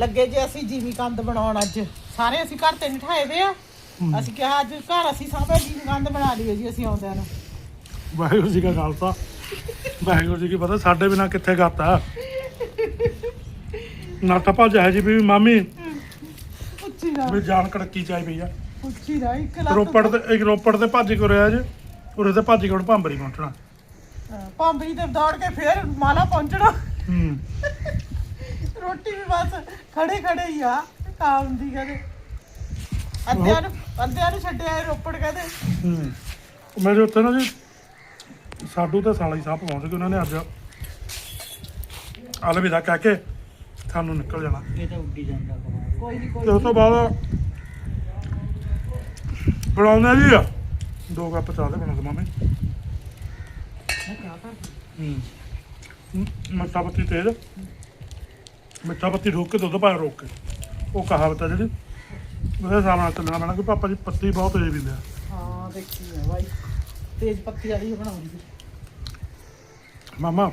ਲੱਗੇ ਜੇ ਅਸੀਂ ਜੀਵੀ ਕੰਦ ਬਣਾਉਣ ਅੱਜ। ਸਾਰੇ ਅਸੀਂ ਘਰ ਤੇ ਨਿਠਾਏ ਵੇ ਆ। ਅਸੀਂ ਕਿਹਾ ਅੱਜ ਘਰ ਅਸੀਂ ਸਾਂਭੇ ਜੀਵੀ ਕੰਦ ਬਣਾ ਲਈਏ ਜੀ ਅਸੀਂ ਆਉਂਦਿਆਂ ਨੂੰ। ਵਾਹਿਗੁਰੂ ਜੀ ਕਾ ਖਾਲਸਾ। ਵਾਹਿਗੁਰੂ ਜੀ ਕੀ ਪਤਾ ਸਾਡੇ ਬਿਨਾ ਕਿੱਥੇ ਗਾਤਾ ਨੱਠ ਭੱਜ ਹੈ ਜੀ ਵੀ ਮਾਮੀ। ਪੁੱਛੀ ਨਾ ਵੀ ਜਾਨ ਕੜਕੀ ਚਾਈ ਪਈ ਆ। ਪੁੱਛੀ ਨਾ ਇੱਕ ਲੱਤ ਰੋਪੜ ਤੇ ਇੱਕ ਰੋਪੜ ਤੇ ਭੱਜ ਕੇ ਰਿਹਾ ਜੀ। ਉਰੇ ਤੇ ਭੱਜ ਕੇ ਹੁਣ ਭਾਂਬਰੀ ਪਹੁੰਚਣਾ। ਪੰਬਰੀ ਤੇ ਦੌੜ ਕੇ ਫੇਰ ਮਾਲਾ ਪਹੁੰਚਣਾ। ਹੂੰ। ਰੋਟੀ ਵੀ ਬਸ ਖੜੇ ਖੜੇ ਹੀ ਆ ਕਾਮ ਦੀ ਕਦੇ ਅੱਧਿਆਂ ਨੂੰ ਅੱਧਿਆਂ ਨੂੰ ਛੱਡਿਆ ਇਹ ਰੋਪੜ ਕਦੇ ਹੂੰ। ਮੇਰੇ ਉੱਤੇ ਨਾ ਜੀ ਸਾਡੂ ਤੇ ਸਾਲੀ ਸਾਹਿਬ ਪਹੁੰਚ ਗਏ ਉਹਨਾਂ ਨੇ ਅੱਜ। ਅਲਵਿਦਾ ਕਹਿ ਕੇ ਸਾਨੂੰ ਨਿਕਲ ਜਾਣਾ। ਇਹ ਤਾਂ ਉੱਡੀ ਜਾਂਦਾ ਕੋਈ ਨਹੀਂ ਤੇ ਕੋਈ ਉਸ ਤੋਂ ਬਾਅਦ ਬਣਾਉਂਦੇ ਆ ਜੀ ਆ। ਦੋ ਕੱਪ ਚਾਹ ਦੇ ਬਣਾ ਦਵਾਂ ਮੈਂ। ਹੂੰ। ਮਿੱਠਾ ਪੱਤੀ ਤੇਜ਼। ਮਿੱਠਾ ਪੱਤੀ ਰੋਕ ਕੇ ਦੁੱਧ ਪਾਇਆ ਰੋਕ ਕੇ। ਉਹ ਕਹਾਵਤ ਹੈ ਜਿਹੜੀ। ਉਹਦੇ ਹਿਸਾਬ ਨਾਲ ਚੱਲਣਾ ਪੈਣਾ ਕਿ ਪਾਪਾ ਜੀ ਪੱਤੀ ਬਹੁਤ ਤੇਜ਼ ਪੀਂਦੇ ਆ। ਹਾਂ ਦੇਖੀ ਆ ਬਾਈ। ਤੇਜ ਪੱਤੀ ਵਾਲੀ ਬਣਾਉਂਦੀ ਸੀ। ਮਾਮਾ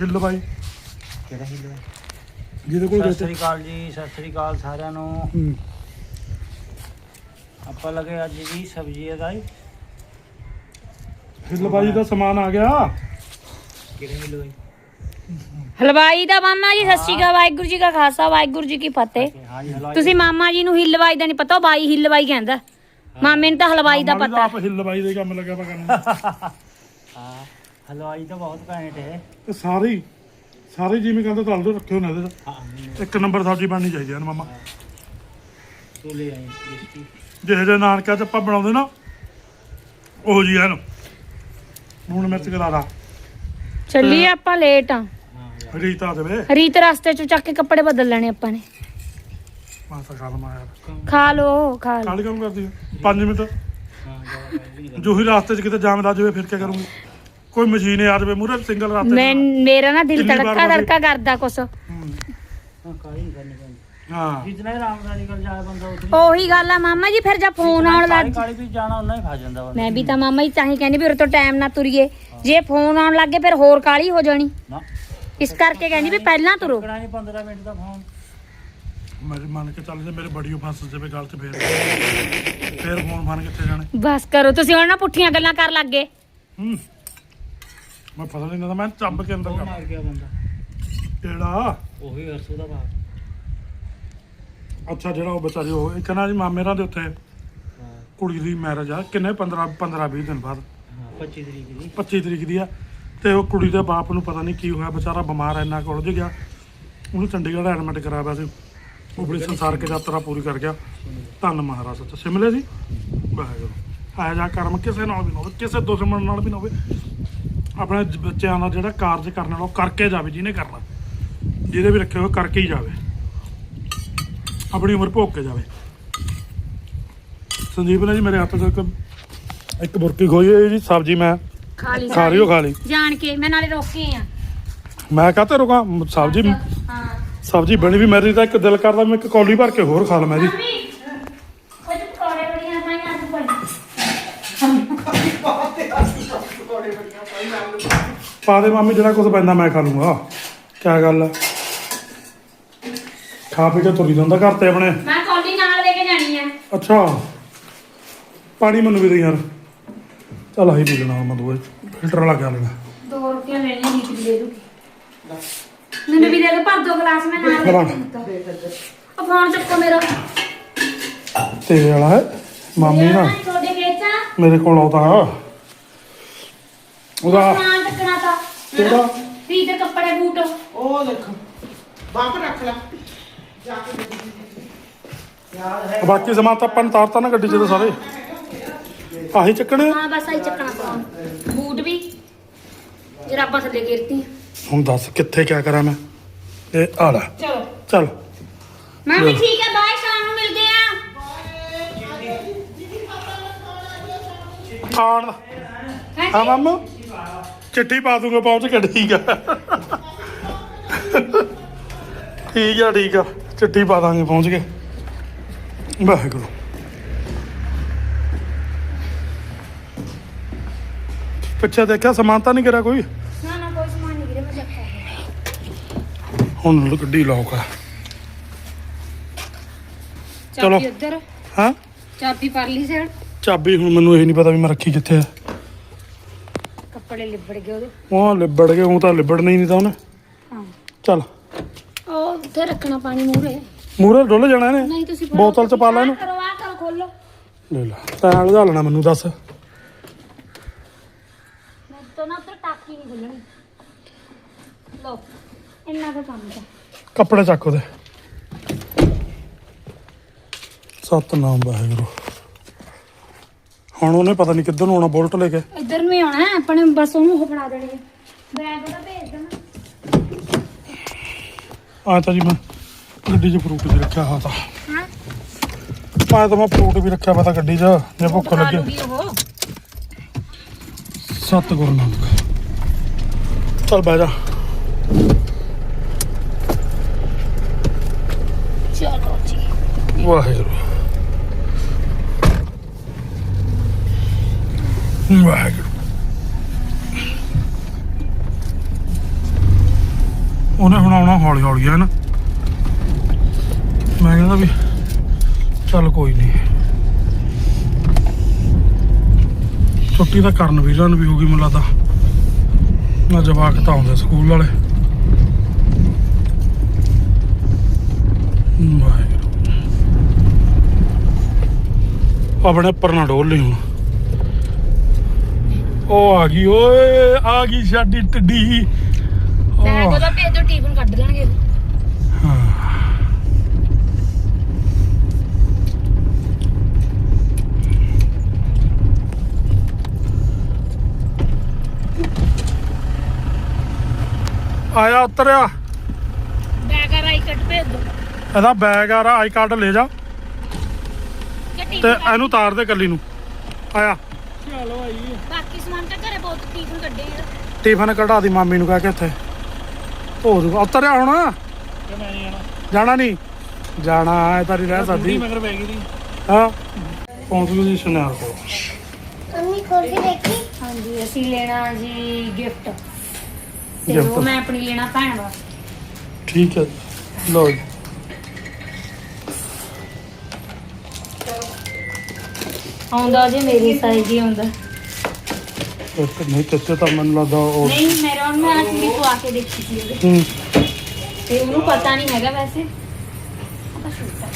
ਹਿੱਲ ਬਾਈ। ਕਿਹੜਾ ਹਿੱਲੋ ਜਿਹਦੇ ਕੋਲ ਸਤਿ ਸ੍ਰੀ ਅਕਾਲ ਜੀ ਸਤਿ ਸ੍ਰੀ ਅਕਾਲ ਸਾਰਿਆਂ ਨੂੰ। ਆਪਾਂ ਲਗੇ ਅੱਜ ਜੀ ਸਬਜ਼ੀ ਅਦਾਈ ਹਿੱਲ ਬਾਈ ਦਾ ਸਮਾਨ ਆ ਗਿਆ। ਕਿਹੜਾ ਹਿੱਲੋ ਹਲਵਾਈ ਦਾ ਮਾਮਾ ਜੀ ਸਤਿ ਸ਼੍ਰੀ ਅਕਾਲ ਵਾਹਿਗੁਰੂ ਜੀ ਕਾ ਖਾਲਸਾ ਵਾਹਿਗੁਰੂ ਜੀ ਕੀ ਫਤਿਹ। ਹਲਵਾਈ ਤੁਸੀਂ ਮਾਮਾ ਜੀ ਨੂੰ ਹਿਲਵਾਈ ਦਾ ਨਹੀਂ ਪਤਾ ਉਹ ਬਾਈ ਹਿਲਵਾਈ ਕਹਿੰਦਾ। ਮਾਮੇ ਨੂੰ ਤਾਂ ਹਲਵਾਈ ਦਾ ਪਤਾ। ਆਪ ਹਿੱਲ ਬਾਈ ਦੇ ਕੰਮ ਲੱਗਿਆ ਵਾ ਕਰਨ। ਹਾਂ। ਹਲਵਾਈ ਤਾਂ ਬਹੁਤ ਘੈਂਟ ਹੈ ਤੇ ਸਾਰੇ ਸਾਰੇ ਜਿਵੇਂ ਕਹਿੰਦੇ ਤਲ ਦੋ ਰੱਖਿਓ ਨਾ ਇਹਦੇ ਇੱਕ ਨੰਬਰ ਸਬਜ਼ੀ ਬਣਨੀ ਚਾਹੀਦੀ ਹੈ ਮਾਮਾ। ਤੂੰ ਲੈ ਆਈ ਟੇਸਟੀ ਜਿਹੇ ਜਿਹੇ ਨਾਨਕਾ ਚ ਆਪਾਂ ਬਣਾਉਂਦੇ ਨਾ ਉਹ ਜੀ ਹਨ ਲੂਣ ਮਿਰਚ ਕਰਾਰਾ ਚੱਲੀ ਆਪਾਂ ਲੇਟ ਆ। ਰੀਤਾ ਦੇਵੇ ਰੀਤ ਰਸਤੇ ਚ ਚੱਕ ਕੇ ਕੱਪੜੇ ਬਦਲ ਲੈਣੇ ਆਪਾਂ ਨੇ। ਖਾ ਲਮਾ ਯਾਰ। ਖਾ ਲੋ ਖਾ ਲੋ ਕਾਲੀ ਕੰਮ ਕਰਦੀ ਹੈ 5 ਮਿੰਟ। ਜੋ ਹੀ ਰਾਸਤੇ 'ਚ ਕਿਤੇ ਜਾਮ ਲਾ ਜਾਵੇ ਫਿਰ ਕੀ ਕਰੂੰਗੀ? ਕੋਈ ਮਸ਼ੀਨ ਆ ਜਾਵੇ ਮੂਰੇ ਸਿੰਗਲ ਰਾਸਤੇ 'ਚ ਮੈਂ ਮੇਰਾ ਨਾ ਦਿਲ ਕਿੰਨੀ ਵਾਰ ਤੜਕਾ ਬਦਲੀ? ਤੜਕਾ ਕਰਦਾ ਕੁਛ। ਹੂੰ, ਹਾਂ ਕਾਲੀ ਨਹੀਂ ਕਰਨੀ ਪੈਂਦੀ। ਹਾਂ। ਨਿਕਲ ਜਾਏ ਬੰਦਾ ਉਤਨੀ ਉਹੀ ਗੱਲ ਆ ਮਾਮਾ ਜੀ ਫਿਰ ਜਦ ਫੋਨ ਆਉਣ ਲੱਗ ਕਾਲੀ ਵੀ ਜਾਣਾ ਉਹਨਾਂ ਹੀ ਖਾ ਜਾਂਦਾ ਬੰਦਾ। ਮੈਂ ਵੀ ਤਾਂ ਮਾਮਾ ਜੀ ਤਾਂ ਹੀ ਕਹਿੰਦੀ ਵੀ ਉਰੇ ਤੋਂ ਟਾਈਮ ਨਾ ਤੁਰੀਏ। ਜੇ ਫੋਨ ਆਉਣ ਲੱਗੇ ਫਿਰ ਹੋਰ ਕਾਲੀ ਹੋ ਜਾਣੀ। ਨਾ। ਇਸ ਕਰਕੇ ਕਹਿੰਦੀ ਵੀ ਪਹਿਲਾਂ ਤੁਰੋ। ਕਿਹੜਾ ਨਹੀਂ 15 ਮਿੰਟ ਦਾ ਫੋਨ ਮੇਰੇ ਮੰਨ ਕੇ ਚੱਲ ਜੇ ਮੇਰੇ ਬੜੀਓ ਫਸ ਜਾਵੇ ਗੱਲ 'ਚ ਫੇਰ। ਫੇਰ ਫੋਨ ਫਾਨ ਕਿੱਥੇ ਜਾਣੇ? ਬਸ ਕਰੋ ਤੁਸੀਂ ਹੁਣ ਨਾ ਪੁੱਠੀਆਂ ਗੱਲਾਂ ਕਰ ਲੱਗੇ ਹੂੰ। ਮੈਂ ਪਤਾ ਨਹੀਂ ਨਾ ਮੈਂ ਚੱਬ ਕੇ ਅੰਦਰ ਕਰ ਮਾਰ ਗਿਆ ਬੰਦਾ। ਕਿਹੜਾ? ਉਹੀ ਅਰਸੂ ਦਾ ਬਾਪ। ਅੱਛਾ ਜਿਹੜਾ ਉਹ ਵਿਚਾਰੀ ਉਹ ਇੱਕ ਨਾ ਜੀ ਮਾਮੇਰਾਂ ਦੇ ਉੱਤੇ ਹਾਂ। ਕੁੜੀ ਦੀ ਮੈਰਿਜ ਆ। ਕਿੰਨੇ? 15 15 20 ਦਿਨ ਬਾਅਦ। ਹਾਂ 25 ਤਰੀਕ ਦੀ। 25 ਤਰੀਕ ਦੀ ਆ। ਤੇ ਉਹ ਕੁੜੀ ਦੇ ਬਾਪ ਨੂੰ ਪਤਾ ਨਹੀਂ ਕੀ ਹੋਇਆ, ਵਿਚਾਰਾ ਬਿਮਾਰ ਐ ਇੰਨਾ ਉਲਝ ਗਿਆ। ਉਹਨੂੰ ਚੰਡੀਗੜ੍ਹ ਐਡਮਿਟ ਕਰਾਇਆ ਸੀ। ਉਹ ਬੜੀ ਸੰਸਾਰਕ ਯਾਤਰਾ ਪੂਰੀ ਕਰ ਗਿਆ। ਧੰਨ ਮਹਾਰਾਜ, ਸੱਚਾ। ਸਿਮਲੇ ਜੀ? ਵਾਹਿਗੁਰੂ। ਆਇਆ ਜਾ ਕਰਮ, ਕਿਸੇ ਨਾਲ ਵੀ ਨਾ ਹੋਵੇ, ਕਿਸੇ ਦੁਸ਼ਮਣ ਨਾਲ ਵੀ ਨਾ ਹੋਵੇ। ਆਪਣੇ ਬੱਚਿਆਂ ਦਾ ਜਿਹੜਾ ਕਾਰਜ ਕਰਨ ਵਾਲਾ, ਉਹ ਕਰਕੇ ਜਾਵੇ, ਜਿਹਨੇ ਕਰਨਾ। ਜਿਹਦੇ ਵੀ ਰੱਖੇ ਹੋਏ ਕਰਕੇ ਹੀ ਜਾਵੇ। ਆਪਣੀ ਉਮਰ ਭੋਗ ਕੇ ਜਾਵੇ। ਸੰਜੀਵ ਨੇ ਜੀ ਮੇਰੇ ਹੱਥ 'ਚ ਇੱਕ ਇੱਕ ਬੁਰਕੀ ਖੋਈ ਹੋਈ ਜੀ, ਸਬਜ਼ੀ ਮੈਂ ਖਾ ਲਈ ਹੋ ਖਾ ਲਈ। ਜਾਣ ਕੇ ਮੈਂ ਨਾਲੇ ਰੋਕੇ ਆ। ਮੈਂ ਕਾਹਤੇ ਰੁਕਾਂ? ਸਬਜ਼ੀ ਹਾਂ ਸਬਜ਼ੀ ਬਣੀ ਵੀ ਮੇਰੀ ਤਾਂ ਇੱਕ ਦਿਲ ਕਰਦਾ ਮੈਂ ਇੱਕ ਕੌਲੀ ਭਰ ਕੇ ਹੋਰ ਖਾ ਲਵਾਂ ਜੀ ਪਾ ਦੇ ਮਾਮੀ ਜਿਹੜਾ ਕੁਝ ਪੈਂਦਾ ਮੈਂ ਖਾ ਲੂੰਗਾ। ਕਿਆ ਗੱਲ ਆ? ਖਾ ਪੀ ਕੇ ਤੁਰੀ ਜਾਂਦਾ ਘਰ ਤੇ ਆਪਣੇ। ਮੈਂ ਕੌਲੀ ਨਾਲ ਲੈ ਕੇ ਜਾਣੀ ਆ। ਅੱਛਾ। ਪਾਣੀ ਮੈਨੂੰ ਵੀ ਦੇ ਯਾਰ। ਚੱਲ ਆਹੀ ਪੀ ਲੈਣਾ ਮੈਂ ਦੋਏ ਫਿਲਟਰ ਵਾਲਾ ਕਿਆ ਲੈਣਾ। ਦੋ ਰੋਟੀਆਂ ਲੈਣੀਆਂ ਨੀਤ ਦੀ ਦੇ ਦੂ ਮੈਨੂੰ ਵੀ ਦੇ ਦੋ ਭਰ ਦੋ ਗਲਾਸ ਮੈਂ ਨਾਲ ਬਣਾ। ਲੈ। ਕੇ ਦਿੱਤਾ। ਉਹ ਫੋਨ ਚੱਕੋ ਮੇਰਾ। ਤੇਰੇ ਵਾਲਾ ਹੈ ਮਾਮੀ ਨਾ ਤੁਹਾਡੇ ਖੇਚਾ ਮੇਰੇ ਕੋਲ ਆਉਂਦਾ ਉਹਦਾ ਸਮਾਨ ਚੱਕਣਾ ਤਾਂ। ਕਿਹੜਾ? ਵੀ ਦੇ ਕੱਪੜੇ ਬੂਟ। ਉਹ ਦੇਖੋ ਬਾਪ ਰੱਖ ਲੈ। ਜਾ ਕੇ ਦੇ ਦੇ। ਬਾਕੀ ਸਮਾਨ ਤਾਂ ਆਪਾਂ ਨੇ ਤਾਰਤਾ ਨਾ ਗੱਡੀ 'ਚ ਤਾਂ ਸਾਰੇ। ਆਹੀ ਚੱਕਣੇ? ਹਾਂ ਬਸ ਆਈ ਚੱਕਣਾ ਤਾਂ ਬੂਟ ਵੀ। ਜਰਾਬਾਂ ਥੱਲੇ ਗਿਰਤੀ। ਹੁਣ ਦੱਸ ਕਿੱਥੇ ਕਿਆ ਕਰਾਂ ਮੈਂ? ਇਹ ਆ ਲੈ। ਚਲੋ। ਚੱਲ। ਮੈਂ ਵੀ ਠੀਕ ਹੈ ਬਾਏ ਸ਼ਾਮ ਨੂੰ ਮਿਲਦੇ ਆ। ਖਾਣ ਦਾ ਹਾਂ ਮਾਮਾ? ਚਿੱਠੀ ਪਾ ਦੂੰਗਾ ਪਹੁੰਚ ਕੇ ਠੀਕ ਆ। ਠੀਕ ਆ ਠੀਕ ਆ। ਚਿੱਠੀ ਪਾ ਦਾਂਗੇ ਪਹੁੰਚ ਕੇ। ਵਾਹਿਗੁਰੂ। ਪਿੱਛੇ ਦੇਖਿਆ ਸਮਾਨ ਤਾਂ ਨਹੀਂ ਕਰਿਆ ਕੋਈ? ਨਾ ਨਾ ਕੋਈ ਸਮਾਨ ਨਹੀਂ ਗਿਰੇ ਮੈਂ ਚੱਕਾ ਹੁਣ ਗੱਡੀ ਲੌਕ ਆ। ਚਲੋ। ਚਾਬੀ ਉੱਧਰ ਹਾਂ? ਚਾਬੀ ਪਰਲੀ ਸਾਈਡ ਚਾਬੀ ਹੁਣ ਮੈਨੂੰ ਇਹ ਨਹੀਂ ਪਤਾ ਵੀ ਮੈਂ ਰੱਖੀ ਕਿੱਥੇ ਆ। ਕੱਪੜੇ ਲਿਬੜ ਗਏ ਉਹਦੇ। ਉਹ ਲਿਬੜ ਗਏ ਉਹ ਤਾਂ ਲਿਬੜਨਾ ਹੀ ਨਹੀਂ ਤਾਂ ਉਹਨੇ। ਹਾਂ। ਚੱਲ। ਉਹ ਉੱਥੇ ਰੱਖਣਾ ਪਾਣੀ ਮੂਰੇ ਮੂਰੇ ਡੁੱਲ ਜਾਣਾ ਇਹਨੇ? ਨਹੀਂ ਤੁਸੀਂ ਬੋਤਲ ਚ ਪਾ ਲੈ ਇਹਨੂੰ। ਕਰਵਾ ਕਰ ਖੋਲੋ। ਲੈ ਲੈ ਤੈਂ ਲਗਾ ਲੈਣਾ ਮੈਨੂੰ ਦੱਸ ਮੈਂ ਤਾਂ ਨਾ ਉੱਧਰ ਟਾਕੀ ਨਹੀਂ ਖੁੱਲਣੀ। ਲੋ ਇੰਨਾ ਕੰਮ ਹੈ ਕੱਪੜੇ ਚੱਕ ਉਹਦੇ। ਸਤਨਾਮ ਵਾਹਿਗੁਰੂ। ਹੁਣ ਉਹਨੇ ਪਤਾ ਨਹੀਂ ਕਿੱਧਰ ਨੂੰ ਆਉਣਾ ਬੁਲਟ ਲੈ ਕੇ। ਇੱਧਰ ਨੂੰ ਹੀ ਆਉਣਾ ਹੈ, ਆਪਣੇ ਬਸ ਉਹਨੂੰ ਉਹ ਫੜਾ ਦੇਣੀ ਹੈ ਬੈਗ ਉਹਦਾ ਭੇਜ ਦੇਣਾ। ਆ ਤਾਂ ਜੀ ਮੈਂ ਗੱਡੀ 'ਚ ਫਰੂਟ ਵੀ ਰੱਖਿਆ ਹੋਇਆ ਤਾਂ। ਹਾਂ। ਆ ਤਾਂ ਮੈਂ ਫਰੂਟ ਵੀ ਰੱਖਿਆ ਪਤਾ ਗੱਡੀ 'ਚ ਜੇ ਭੁੱਖ ਲੱਗੇ। ਉਹ। ਸਤ ਗੁਰੂ ਨਾਨਕ ਚੱਲ ਬਹਿ ਜਾ ਚਲੋ ਜੀ ਵਾਹਿਗੁਰੂ ਵਾਹਿਗੁਰੂ ਉਹਨੇ ਹੁਣ ਆਉਣਾ ਹੌਲੀ ਹੌਲੀ ਹੈ ਨਾ। ਮੈਂ ਕਹਿੰਦਾ ਵੀ ਚੱਲ ਕੋਈ ਨਹੀਂ। ਛੁੱਟੀ ਤਾਂ ਕਰਨ ਵੀਰਾਂ ਨੂੰ ਵੀ ਹੋ ਗਈ ਮੈਨੂੰ ਲੱਗਦਾ। ਨਾ ਜਵਾਕ ਤਾਂ ਆਉਂਦੇ ਸਕੂਲ ਵਾਲੇ। ਆਪਣੇ ਉੱਪਰ ਨਾ ਡੋਲ ਲਈ ਹੁਣ। ਉਹ ਆ ਗਈ ਓਏ ਆ ਗਈ ਸਾਡੀ ਟੱਡੀ। ਬੈਗ ਉਹਦਾ ਭੇਜ ਦੋ ਟਿਫਨ ਕੱਢ ਲੈਣਗੇ ਆਇਆ ਉਤਰਿਆ। ਬੈਗ ਆ ਰਾਈ ਕੱਢ ਭੇਜ ਦੋ। ਇਹਦਾ ਬੈਗ ਆ ਰਾ ਆਈ ਕਾਰਡ ਲੈ ਜਾ। ਕਿ ਤੇ ਇਹਨੂੰ ਤਾਰ ਦੇ ਕੱਲੀ ਨੂੰ। ਆਇਆ। ਬਾਕੀ ਸਮਾਨ ਤਾਂ ਘਰੇ ਬਹੁਤ ਟਿਫਨ ਕੱਢੇ ਆ। ਟਿਫਨ ਕਢਾ ਦੀ ਮਾਮੀ ਨੂੰ ਕਹਿ ਕੇ ਉੱਥੇ। ਹੋ ਜੂਗਾ ਉਤਰਿਆ ਹੁਣ। ਜਾਣਾ ਨਹੀਂ। ਜਾਣਾ ਐ ਤਾਂ ਨਹੀਂ ਰਹਿ ਸਕਦੀ। ਮਗਰ ਪੈ ਗਈ ਹਾਂ। ਪਹੁੰਚ ਗਈ ਜੀ ਸੁਨਿਆਰ ਕੋਲ। ਅੰਮੀ ਖੋਲ ਕੇ ਦੇਖੀ? ਹਾਂਜੀ ਅਸੀਂ ਲੈਣਾ ਜੀ ਗਿਫਟ ਤੇ Gift। ਉਹ ਮੈਂ ਆਪਣੀ ਲੈਣਾ ਭੈਣ ਵਾਸਤੇ। ਠੀਕ ਹੈ ਜੀ। ਲਓ ਜੀ। ਆਉਂਦਾ ਜੇ ਮੇਰੀ ਸਾਈਜ਼ ਹੀ ਆਉਂਦਾ। ਇੱਕ ਨਹੀਂ ਕਿਤੇ ਤਾਂ ਮੈਨੂੰ ਲੱਗਦਾ ਉਹ ਨਹੀਂ ਮੇਰਾ ਮੈਂ ਅਸਲੀ ਪਵਾ ਕੇ ਦੇਖੀ ਸੀ। ਉਹਦੇ ਹੂੰ। ਤੇ ਉਹਨੂੰ ਪਤਾ ਨਹੀਂ ਹੈਗਾ ਵੈਸੇ ਉਹ ਤਾਂ ਛੋਟਾ ਹੈ।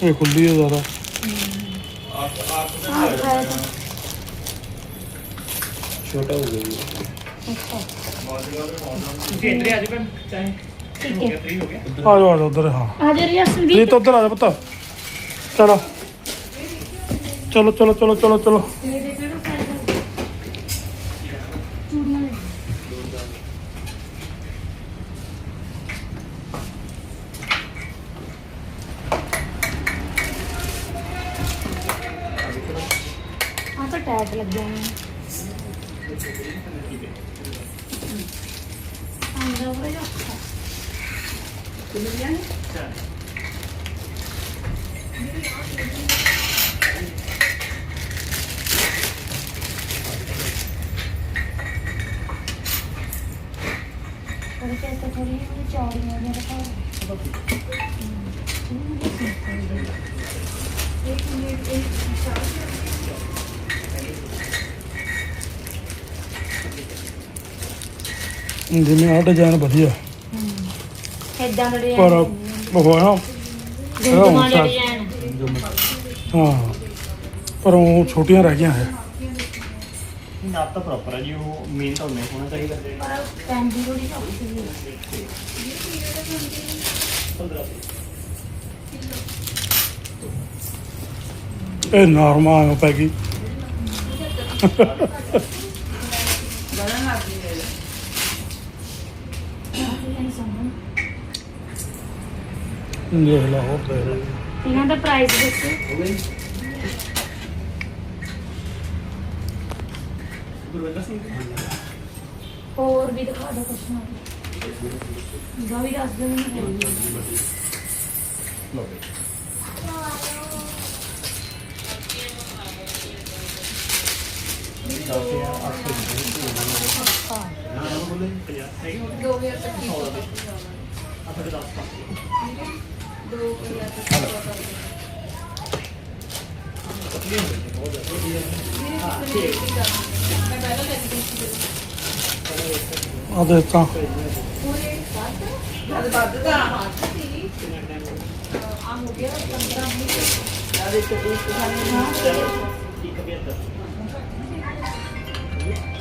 ਇਹ ਖੁੱਲੀ ਹੈ ਜ਼ਿਆਦਾ। ਛੋਟਾ ਹੋ ਗਿਆ ਅੱਛਾ ਤੁਸੀਂ ਇੰਟਰੀ ਅੱਜ ਪਰ ਚਾਹੇ ਠੀਕ ਹੈ। ਫ੍ਰੀ ਹੋ ਗਿਆ। ਆ ਜਾਓ ਆ ਜਾਓ ਉਧਰ ਹਾਂ। ਆ ਜਾ ਰਿਆ ਜੀ ਸੰਦੀਪ। ਤਾਂ ਉਧਰ ਆ ਜਾ ਪੁੱਤ। ਚਲੋ। ਚਲੋ ਚਲੋ ਚਲੋ ਚਲੋ ਚਲੋ। ਜਿਵੇਂ ਆ ਡਿਜ਼ਾਈਨ ਵਧੀਆ। ਇਦਾਂ ਦੇ ਪਰ ਉਹ ਆ ਗੁੰਦਮਾਂ ਉਹ ਡਿਜ਼ਾਈਨ ਹਾਂ ਪਰ ਉਹ ਛੋਟੀਆਂ ਰਹਿ ਗਈਆਂ ਹੈ। ਨਾਪ ਤਾਂ ਪ੍ਰੋਪਰ ਹੈ ਜੀ ਉਹ ਮੇਨ ਤਾਂ ਉਹਨੇ ਹੋਣਾ ਚਾਹੀਦਾ। ਪਰ ਪੈਨ ਦੀ ਥੋੜੀ ਔਖੀ ਹੈ ਇਹ ਨਾਰਮਲ ਪੈ ਗਈ। ਦੇਖ ਲਾ ਹੋਰ ਦੇਖ ਲਾ ਇਹਨਾਂ ਦਾ ਪ੍ਰਾਈਸ ਦੱਸੋ। ਹੋਰ ਵੀ ਦਿਖਾ ਦਿਓ ਕੁਛ ਨਾ। ਦਾ ਵੀ ਦੱਸ ਦਿਓ ਮੈਨੂੰ। ਆ ਦੇ ਤਾਂ ਜਦ ਵੱਧਦਾ ਹਾਂ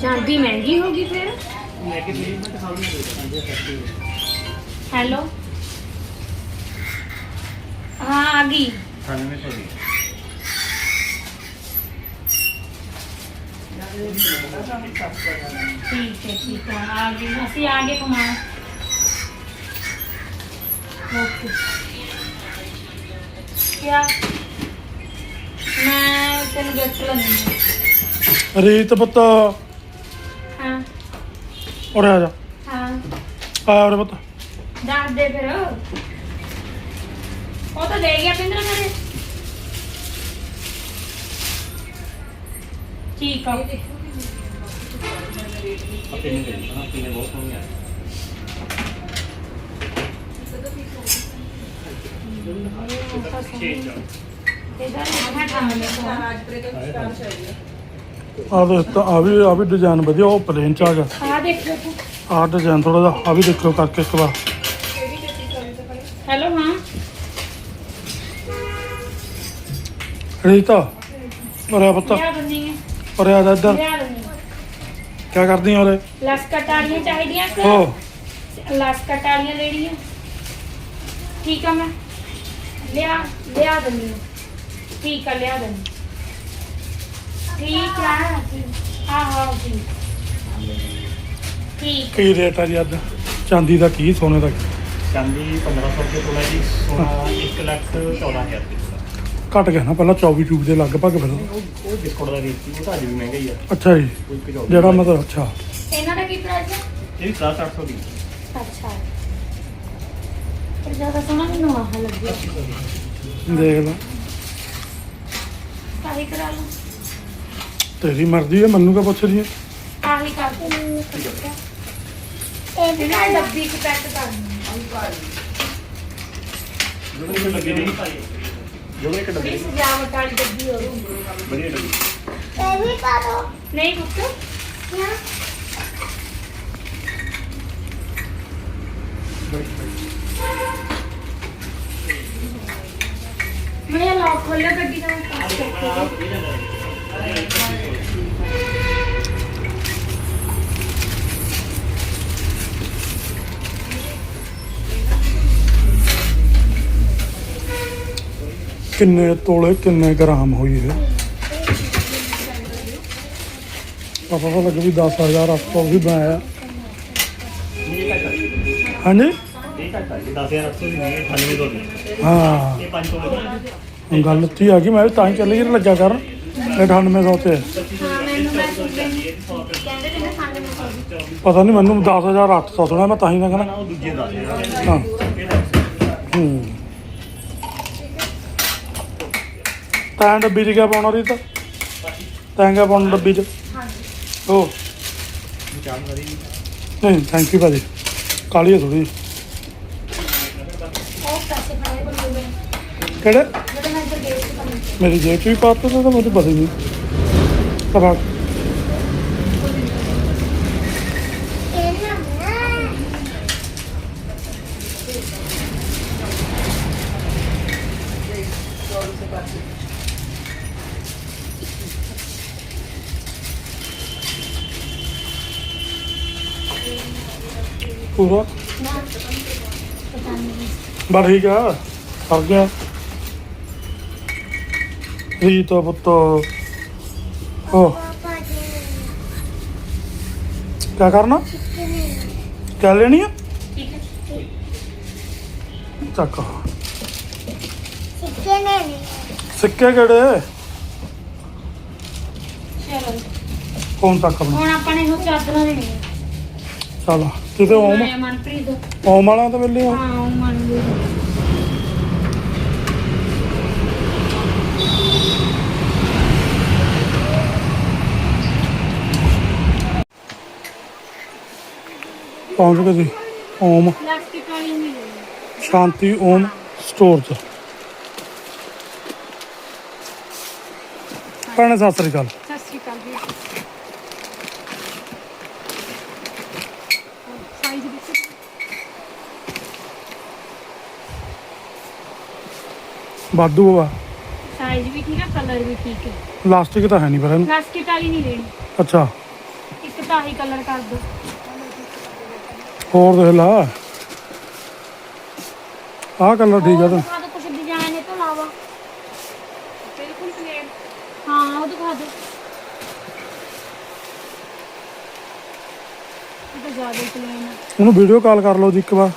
ਚਾਂਦੀ ਮਹਿੰਗੀ ਹੋ ਗਈ ਫਿਰ ਆ ਗਏ ਅਸੀਂ ਆ ਗਏ ਕਮਾਣ ਓਕੇ। ਕਿਆ? ਮੈਂ ਤੈਨੂੰ ਗਿਫਟ ਲੈਣੀ ਰੀਤ ਪੁੱਤ। ਹਾਂ। ਉਰੇ ਆ ਜਾ। ਹਾਂ। ਆ ਉਰੇ ਪੁੱਤ। ਦੱਸ ਦੇ ਫਿਰ। ਉਹ ਤਾਂ ਦੇ ਗਿਆ ਪਿੰਦਰ ਕਰੇ ਠੀਕ ਆ। ਇਹਦਾ ਨਾ ਖਾਣਾ ਮੈਂ ਆ ਦੇ ਤਾਂ ਆ ਵੀ ਆ ਵੀ ਡਿਜ਼ਾਈਨ ਵਧੀਆ ਉਹ ਪਲੇਨ ਚ ਆ ਗਿਆ। ਆ ਦੇਖੋ ਆ ਡਿਜ਼ਾਈਨ ਥੋੜਾ ਜਿਹਾ ਆ ਵੀ ਦੇਖਿਓ ਕਰਕੇ ਇੱਕ ਵਾਰ ਹੈਲੋ ਹਾਂ ਰੀਤ ਉਰੇ ਆ। ਪੁੱਤ ਜਾ ਇੱਧਰ ਲਿਆ ਬੰਨੀ ਕੀ ਕਰਦੀ ਆ ਉਰੇ? ਚਾਹੀਦੀਆਂ ਕਿ ਹੋ। ਲਸਕਟ ਵਾਲੀਆਂ ਲੈਣੀਆਂ। ਠੀਕ ਆ ਮੈਂ। ਲਿਆ ਲਿਆ ਦਿੰਦੀ ਹਾਂ। ਠੀਕ ਆ ਲਿਆ ਦਿੰਦੀ। ਠੀਕ ਆ। ਹਾਂ ਹਾਂ ਠੀਕ। ਠੀਕ। ਕੀ ਰੇਟ ਆ ਜੀ ਅੱਜ? ਚਾਂਦੀ ਦਾ ਕੀ ਸੋਨੇ ਦਾ ਕੀ? ਚਾਂਦੀ 1500 ਰੁਪਏ ਤੋਲਾ ਜੀ ਸੋਨਾ 1 ਲੱਖ 14000 ਰੁਪਏ ਤੋਲਾ। ਘਟ ਗਿਆ ਨਾ ਪਹਿਲਾਂ 24 ਚੂਬ ਦੇ ਲਗਭਗ ਫਿਰ। ਉਹ ਉਹ ਬਿਸਕੁਟ ਦਾ ਰੇਟ ਸੀ ਉਹ ਤਾਂ ਅੱਜ ਵੀ ਮਹਿੰਗਾ ਹੀ ਆ। ਅੱਛਾ ਜੀ। ਜਿਹੜਾ ਮਤਲਬ ਅੱਛਾ। ਇਹਨਾਂ ਦਾ ਕੀ ਪ੍ਰਾਈਸ ਹੈ ਇਹ ਵੀ 7-800 ਦੀ। ਅੱਛਾ। ਪਰ ਜ਼ਿਆਦਾ ਸੋਹਣਾ ਮੈਨੂੰ ਆਹ ਲੱਗਿਆ। ਦੇਖ ਲੈ। ਕਾਹੀ ਕਰਾ ਲਓ। ਤੇਰੀ ਮਰਜ਼ੀ ਹੈ ਮੈਨੂੰ ਕਾ ਪੁੱਛਦੀ ਹੈ ਆਹੀ ਕਰ ਦੋ ਇਹ ਵੀ ਨਾ ਡੱਬੀ ਚ ਪੈਕ ਕਰ ਜਦੋਂ ਇੱਕ ਲੱਗੇ ਨਹੀਂ। ਜਦੋਂ ਇੱਕ ਥੋੜੀ ਲੱਗੇ ਸਜਾਵਟ ਵਾਲੀ ਡੱਬੀ ਹੋ। ਵਧੀਆ ਲੱਗੀ ਨਹੀਂ ਪੁੱਤ। ਕਿਆ ਮੈਂ ਲੌਕ ਖੋਲਿਆ ਗੱਡੀ ਦਾ। ਕਿੰਨੇ ਤੋਲੇ, ਕਿੰਨੇ ਗ੍ਰਾਮ ਹੋਈ ਹੈ ਪਤਾ ਤਾਂ ਲੱਗ ਵੀ 10000 ਆਪਾਂ ਵੀ ਬਣਾਇਆ। ਇਹ ਘੱਟ ਹਾਂਜੀ? ਹਾਂ। ਇਹ 500 ਦੀ ਹੁਣ ਗੱਲ ਉੱਤੀ ਆ ਗਈ, ਮੈਂ ਵੀ ਤਾਂ ਹੀ ਚੱਲ ਗਈ ਲੱਗਾ ਕਰਨ। 9800 ਤੇ। ਹਾਂ ਮੈਨੂੰ ਮੈਂ ਸੁਣਦੇ ਕਹਿੰਦੇ ਸੌ ਪਤਾ ਨਹੀਂ ਮੈਨੂੰ 10800 ਸੁਣਿਆ ਮੈਂ ਤਾਂ ਹੀ ਨਾ ਕਹਣਾ। ਹਾਂ। ਇਹ ਹੂੰ। ਤਾਂ ਡੱਬੀ 'ਚ ਕਿਆ ਪਾਉਣਾ ਰੀ ਤਾਂ ਤੈਂ ਕਿਆ ਪਾਉਣਾ ਡੱਬੀ 'ਚ? ਵਾਰੀ ਨਹੀਂ ਥੈਂਕ ਯੂ ਭਾਜੀ। ਕਾਲੀ ਹੈ ਥੋੜੀ ਕਿਹੜੇ? ਤੇ ਮੇਰੀ ਜੇਬ 'ਚ ਵੀ ਪਾਤੇ ਤਾਂ ਮੈਨੂੰ ਪਤਾ ਹੀ ਨਹੀਂ। ਪਰ ਪੂਰਾ? ਬਸ ਠੀਕ ਆ ਸਰ ਗਿਆ। ਇਹ ਤਾਂ ਪੁੱਤ ਹੋ ਕੀ ਕਰਨਾ? ਕਿਆ ਲੈਣੀ ਆ? ਠੀਕ ਹੈ ਚੱਕ। ਸਿੱਕੇ ਕਿਹੜੇ? ਚਲੋ। ਕੌਣ ਤੱਕ ਹੁਣ ਆਪਾਂ ਨੇ ਉਹ ਚਾਦਰਾਂ ਲੈਣੀਆਂ। ਚੱਲ। ਤੁਸੀਂ ਓਮ ਮੈਂ ਮਨਪ੍ਰੀਤ। ਓਮ ਵਾਲਾ ਤਾਂ ਮਿਲਦੇ ਹੋ ਹਾਂ ਉਹ ਮਨਪ੍ਰੀਤ ਪਹੁੰਚ ਗਏ ਜੀ। ਓਮ ਪਲਾਸਟਿਕ ਵਾਲੀ ਨਹੀਂ ਸ਼ਾਂਤੀ ਓਮ ਸਟੋਰ ਚ। ਭੈਣੇ ਸਤਿ ਸ੍ਰੀ ਅਕਾਲ। ਵਾਧੂ ਆ। ਸਾਈਜ਼ ਵੀ ਠੀਕ ਹੈ ਕਲਰ ਵੀ ਠੀਕ ਹੈ ਲਾਸਟਿਕ ਤਾਂ ਹੈ ਨਹੀਂ ਪਰ ਇਹਨੂੰ। ਪਲਾਸਟਿਕ ਵਾਲੀ ਨਹੀਂ ਲੈਣੀ। ਅੱਛਾ। ਇੱਕ ਤਾਂ ਹੀ ਕਲਰ ਕਰ ਦੋ। ਹੋਰ ਦੇਖ ਲਾ। ਆਹ ਕਲਰ ਠੀਕ ਆ ਤਾਂ। ਕੁਝ ਡਿਜ਼ਾਈਨ ਇਹ ਤੋਂ ਇਲਾਵਾ। ਬਿਲਕੁਲ ਪਲੇਨ ਹਾਂ ਉਹ ਦਿਖਾ ਦੋ। ਇਹ ਤਾਂ ਜ਼ਿਆਦਾ ਹੀ ਪਲੇਨ ਹੈ ਉਹਨੂੰ ਵੀਡੀਓ ਕਾਲ ਕਰ ਲਓ ਜੀ ਇੱਕ ਵਾਰ।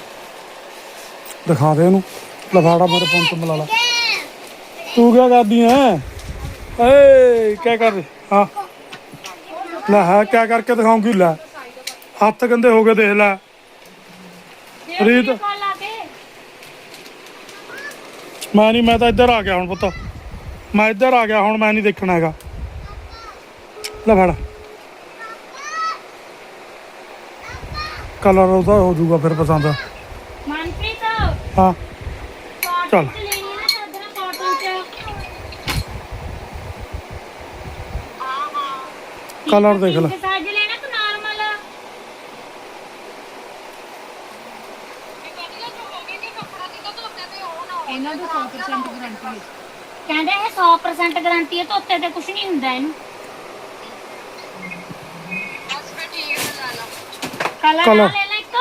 ਦਿਖਾ ਦੇ ਇਹਨੂੰ। ਲਫਾੜਾ ਮੇਰੇ ਫੋਨ ਤੋਂ ਮਿਲਾ ਲਾ। ਤੂੰ ਕੀ ਕਰਦੀ ਐ? ਏ ਕੀ ਕਰ ਹਾਂ। ਲੈ ਹਾਂ ਕੀ ਕਰਕੇ ਦਿਖਾਉਂਗੀ ਲੈ। ਹੱਥ ਗੰਦੇ ਹੋ ਗਏ ਦੇਖ ਲੈ। ਰੀਤ। ਮੈਂ ਨਹੀਂ ਮੈਂ ਤਾਂ ਇੱਧਰ ਆ ਗਿਆ ਹੁਣ ਪੁੱਤ। ਮੈਂ ਇੱਧਰ ਆ ਗਿਆ ਹੁਣ ਮੈਂ ਨਹੀਂ ਦੇਖਣਾ ਹੈਗਾ। ਲੈ ਫੜ। ਕਲਰ ਉਹਦਾ ਹੋ ਜਾਊਗਾ ਫਿਰ ਪਸੰਦ। ਮਨਪ੍ਰੀਤ? ਹਾਂ। ਚੱਲ। ਚ ਲੈਣੀ ਹੈ ਨਾ ਚਾਦਰਾਂ ਕਾਟਨ ਚ Colour ਦੇਖ ਲੈ। ਸਾਜ ਲੈਣਾ ਕਿ ਨਾਰਮਲ ਇਹਨਾਂ ਦਾ 100% ਗਾਰੰਟੀ ਹੈ। ਕਹਿੰਦੇ ਇਹ 100% ਗਾਰੰਟੀ ਹੈ ਧੋਤੇ ਤੇ ਕੁਝ ਨਹੀਂ ਹੁੰਦਾ ਇਹਨੂੰ। Colour Colour। ਲੈ ਲੈ ਇੱਕ।